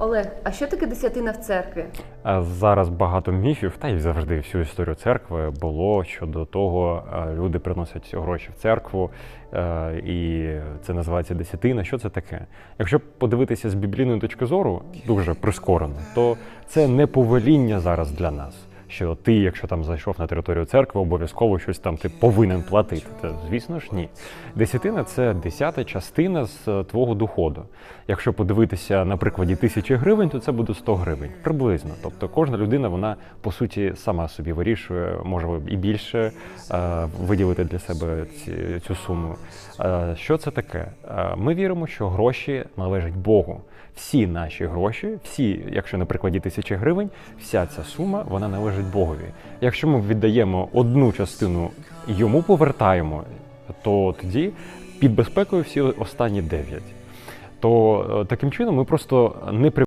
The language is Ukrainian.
Олег, а що таке десятина в церкві? Зараз багато міфів, та й завжди всю історію церкви було щодо того, е, люди приносять гроші в церкву, е, і це називається десятина. Що це таке? Якщо подивитися з біблійної точки зору, дуже прискорено, то це не повеління зараз для нас. Що ти, якщо там зайшов на територію церкви, обов'язково щось там ти повинен платити. Та, звісно ж, ні. Десятина це десята частина з е, твого доходу. Якщо подивитися на прикладі тисячі гривень, то це буде 100 гривень приблизно. Тобто кожна людина, вона по суті сама собі вирішує, може і більше е, виділити для себе ці, цю суму. Е, що це таке? Ми віримо, що гроші належать Богу. Всі наші гроші, всі, якщо на прикладі тисячі гривень, вся ця сума вона належить Богові. Якщо ми віддаємо одну частину йому повертаємо, то тоді під безпекою всі останні дев'ять. То е, таким чином ми просто не